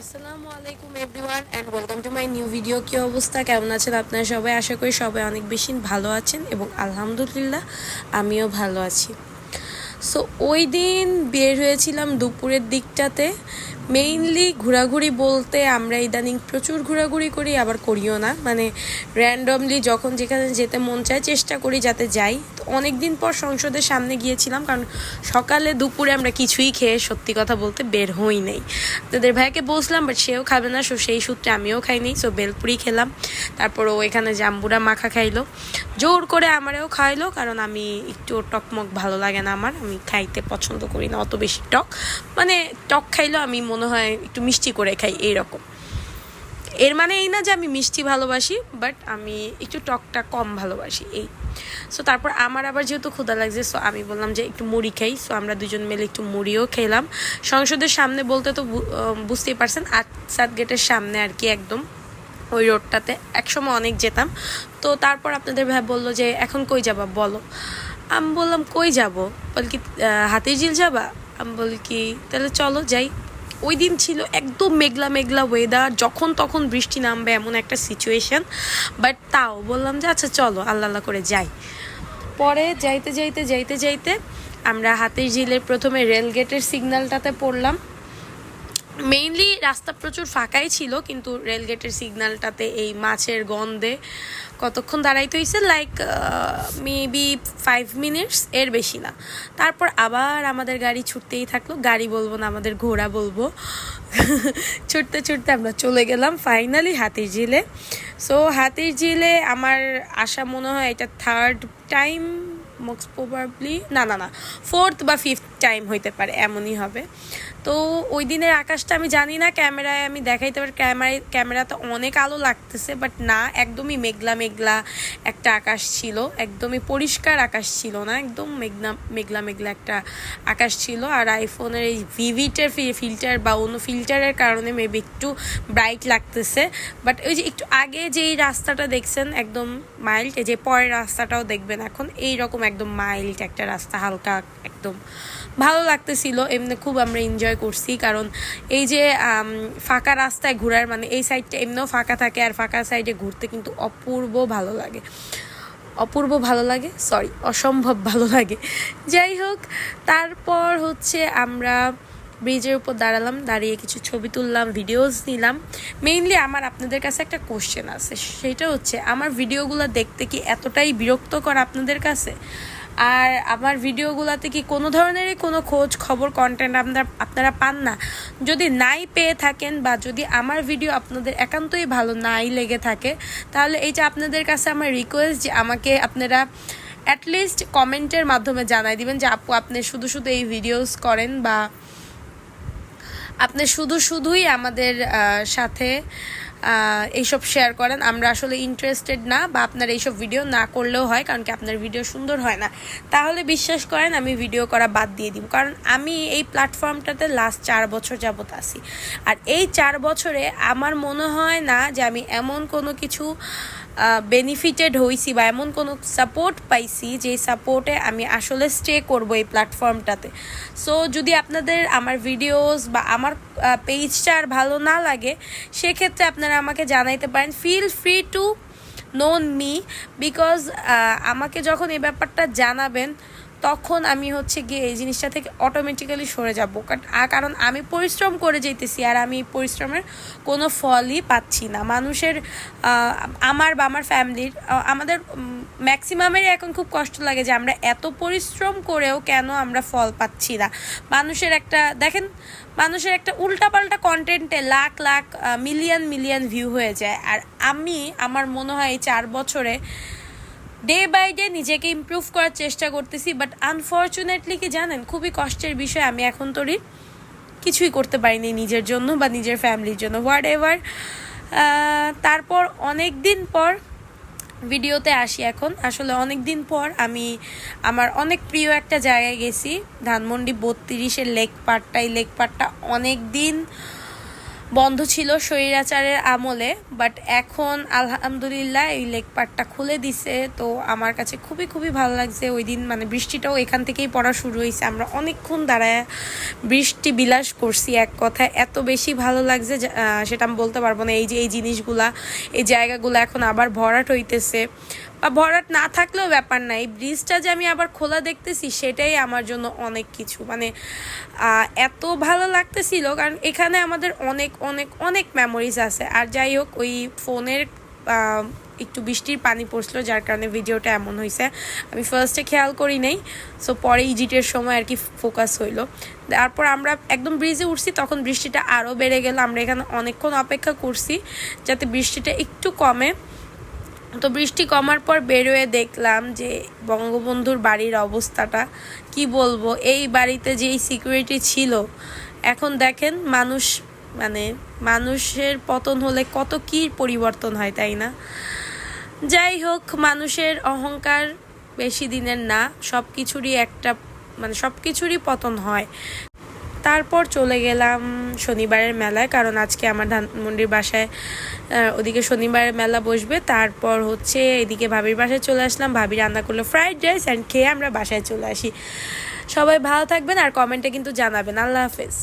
আসসালামু আলাইকুম everyone and welcome to my new video কী অবস্থা? কেমন আছেন আপনারা সবাই? আশা করি সবাই অনেক বেশি ভালো আছেন এবং আলহামদুলিল্লাহ আমিও ভালো আছি। সো ওই দিন বের হয়েছিলাম দুপুরের দিকটাতে। মেইনলি ঘোরাঘুরি বলতে আমরা ইদানিং প্রচুর ঘোরাঘুরি করি, আবার করিও না। মানে র্যান্ডমলি যখন যেখানে যেতে মন চায় চেষ্টা করি যাতে যাই। তো অনেক দিন পর সংসদের সামনে গিয়েছিলাম, কারণ সকালে দুপুরে আমরা কিছুই খেয়ে সত্যি কথা বলতে বের হই নাই। তাদের ভাইকে বসলাম বাট সেও খাবে না, সো সেই সূত্রে আমিও খাইনি সো বেলপুরি খেলাম। তারপর ও এখানে জাম্বুরা মাখা খাইলো। জোর করে আমারেও খাইলো, কারণ আমি একটু টকমক ভালো লাগে না আমার। আমি খাইতে পছন্দ করি না, অত বেশি টক। মানে টক খাইলেও আমি মনে হয় একটু মিষ্টি করে খাই এইরকম। এর মানে এই না যে আমি মিষ্টি ভালোবাসি বাট আমি একটু টকটা কম ভালোবাসি এই। সো তারপর আমার আবার যেহেতু ক্ষুধা লাগছে সো আমি বললাম যে একটু মুড়ি খাই। সো আমরা দুজন মিলে একটু মুড়িও খেলাম। সংসদের সামনে বলতে তো বুঝতেই পারছেন আট সাত গেটের সামনে আর কি একদম ওই রোডটাতে একসময় অনেক যেতাম। তো, তারপর আপনাদের ভাই বলল যে, এখন কই যাবা বলো? আমি বললাম, কই যাব? বল কি হাতির ঝিল যাবা? আমি বলি কি তাহলে চলো যাই। ওই দিন ছিল একদম মেঘলা মেঘলা ওয়েদার যখন তখন বৃষ্টি নামবে এমন একটা সিচুয়েশান বাট তাও বললাম যে আচ্ছা চলো, আল্লাহ আল্লাহ করে যাই। পরে যাইতে যাইতে যাইতে যাইতে আমরা হাতির ঝিলের প্রথমে রেল গেটের সিগন্যালটাতে পড়লাম। মেইনলি রাস্তা প্রচুর ফাঁকাই ছিল, কিন্তু রেলগেটের সিগন্যালটাতে এই মাছের গন্ধে কতক্ষণ দাঁড়াইতে হয়েছে লাইক মেবি ফাইভ মিনিটস এর বেশি না। তারপর আবার আমাদের গাড়ি ছুটতেই থাকল, গাড়ি বলব না, আমাদের ঘোড়া বলব। ছুটতে ছুটতে আমরা চলে গেলাম ফাইনালি হাতির ঝিলে সো হাতির ঝিলে আমার আশা মনে হয় এটা থার্ড টাইম মোস্ট প্রবাবলি না না না ফোর্থ বা ফিফথ টাইম হইতে পারে, এমনই হবে। তো ওই দিনের আকাশটা আমি জানি না, ক্যামেরায় আমি দেখাইতে পারি ক্যামেরায় ক্যামেরাতে অনেক আলো লাগতেছে বাট না, একদমই মেঘলা মেঘলা একটা আকাশ ছিল, একদমই পরিষ্কার আকাশ ছিল না, একদম মেঘনা, মেঘলা মেঘলা একটা আকাশ ছিল, আর আইফোনের এই ভিভিটের ফিল্টার বা অন্য ফিল্টারের কারণে মেবি একটু ব্রাইট লাগতেছে বাট ওই যে একটু আগে যেই রাস্তাটা দেখছেন, একদম মাইল্ড যে পরের রাস্তাটাও দেখবেন এখন এই রকম একদম মাইল্ড একটা রাস্তা, হালকা একদম। ভালো লাগতেছিল, এমনি খুব আমরা এনজয় করছি, কারণ এই যে ফাঁকা রাস্তায় ঘোরার মানে এই সাইডটা এমনিও ফাঁকা থাকে আর ফাঁকা সাইডে ঘুরতে কিন্তু অপূর্ব ভালো লাগে। অপূর্ব ভালো লাগে সরি অসম্ভব ভালো লাগে। যাই হোক, তারপর হচ্ছে আমরা ব্রিজের উপর দাঁড়ালাম, দাঁড়িয়ে কিছু ছবি তুললাম ভিডিওস নিলাম। মেইনলি আমার আপনাদের কাছে একটা কোশ্চেন আছে, সেটা হচ্ছে, আমার ভিডিওগুলো দেখতে কি এতটাই বিরক্তকর আপনাদের কাছে? আর আমার ভিডিওগুলোতে কি কোনো ধরনেরই কোনো খোঁজ খবর কন্টেন্ট আপনারা আপনারা পান না? যদি নাই পেয়ে থাকেন বা যদি আমার ভিডিও আপনাদের একান্তই ভালো নাই লেগে থাকে, তাহলে এই যে আপনাদের কাছে আমার রিকোয়েস্ট যে আমাকে আপনারা অ্যাটলিস্ট কমেন্টের মাধ্যমে জানাই দিবেন যে আপু, আপনি শুধু শুধু এই ভিডিওস করেন বা আপনি শুধু শুধুই আমাদের সাথে এইসব শেয়ার করেন। আমরা আসলে ইন্টারেস্টেড না বা আপনার এইসব ভিডিও না করলেও হয়, কারণ কি আপনার ভিডিও সুন্দর হয় না। তাহলে বিশ্বাস করেন, আমি ভিডিও করা বাদ দিয়ে দিব। কারণ আমি এই প্ল্যাটফর্মটাতে লাস্ট চার বছর যাবত আছি। আর এই চার বছরে আমার মনে হয় না যে আমি এমন কোনো কিছু বেনিফিটেড হইছি বা এমন কোনো সাপোর্ট পাইছি যে সাপোর্টে আমি আসলে স্টে করব এই প্ল্যাটফর্মটাতে সো যদি আপনাদের আমার ভিডিওস বা আমার পেজটা আর ভালো না লাগে, সেক্ষেত্রে আপনারা আমাকে জানাইতে পারেন। Feel free to know me because আমাকে যখন এই ব্যাপারটা জানাবেন তখন আমি হচ্ছে গিয়ে এই জিনিসটা থেকে অটোমেটিক্যালি সরে যাব। কারণ আমি পরিশ্রম করে যেতেছি আর আমি পরিশ্রমের কোনো ফলই পাচ্ছি না। মানুষের আমার বা আমার ফ্যামিলির আমাদের ম্যাক্সিমামেরই এখন খুব কষ্ট লাগে যে আমরা এত পরিশ্রম করেও কেন আমরা ফল পাচ্ছি না। মানুষের একটা, দেখেন, মানুষের একটা উল্টাপাল্টা কন্টেন্টে lakh lakh million million view হয়ে যায়। আর আমি, আমার মনে হয় এই চার বছরে ডে বাই ডে নিজেকে ইম্প্রুভ করার চেষ্টা করতেছি বাট আনফর্চুনেটলি কি জানেন, খুবই কষ্টের বিষয়, আমি এখন তোরই কিছুই করতে পারিনি নিজের জন্য বা নিজের ফ্যামিলির জন্য। হোয়াট এভার তারপর অনেক দিন পর ভিডিওতে আসি এখন। আসলে অনেক দিন পর আমি আমার অনেক প্রিয় একটা জায়গায় গেছি, ধানমন্ডি বত্রিশের লেক পাটটা এই লেক পাটটা অনেক দিন বন্ধ ছিল স্বৈরাচারের আমলে বাট এখন আলহামদুলিল্লাহ এই লেক খুলে দিছে। তো আমার কাছে খুবই খুবই ভালো লাগছে ওই দিন মানে বৃষ্টিটাও এখান থেকেই পড়া শুরু হয়েছে। আমরা অনেকক্ষণ দাঁড়ায় বৃষ্টি বিলাস করছি এক কথায়। এত বেশি ভালো লাগছে সেটা আমি বলতে পারব না। এই যে এই জিনিসগুলা, এই জায়গাগুলো এখন আবার ভরাট হইতেছে। বা ভরাট না থাকলেও ব্যাপার না। এই ব্রিজটা যে আমি আবার খোলা দেখতেছি, সেটাই আমার জন্য অনেক কিছু। মানে এত ভালো লাগতেছিল, কারণ এখানে আমাদের অনেক অনেক অনেক মেমোরিজ আছে। আর যাই হোক, ওই ফোনের একটু বৃষ্টির পানি পড়ছিল, যার কারণে ভিডিওটা এমন হয়েছে আমি ফার্স্টে খেয়াল করি নাই সো পরে ইজিটের সময় আর কি ফোকাস হইল। তারপর আমরা একদম ব্রিজে উঠছি, তখন বৃষ্টিটা আরও বেড়ে গেল। আমরা এখানে অনেকক্ষণ অপেক্ষা করছি, যাতে বৃষ্টিটা একটু কমে। তো বৃষ্টি কমার পর বেরোয় দেখলাম যে বঙ্গবন্ধুর বাড়ির অবস্থাটা, কি বলব? এই বাড়িতে যেই সিকিউরিটি ছিল, এখন দেখেন মানুষ মানে মানুষের পতন হলে কত কি পরিবর্তন হয়, তাই না? যাই হোক, মানুষের অহংকার বেশি দিনের না সব কিছুরই একটা মানে সব কিছুরই পতন হয়। তারপর চলে গেলাম শনিবারের মেলায়, কারণ আজকে আমার ধানমন্ডির বাসায় ওদিকে শনিবারের মেলা বসবে। তারপর হচ্ছে এদিকে ভাবির বাসায় চলে আসলাম। ভাবি রান্না করল ফ্রাইড রাইস অ্যান্ড খেয়ে আমরা বাসায় চলে আসি। সবাই ভালো থাকবেন আর কমেন্টে কিন্তু জানাবেন। আল্লাহ হাফেজ।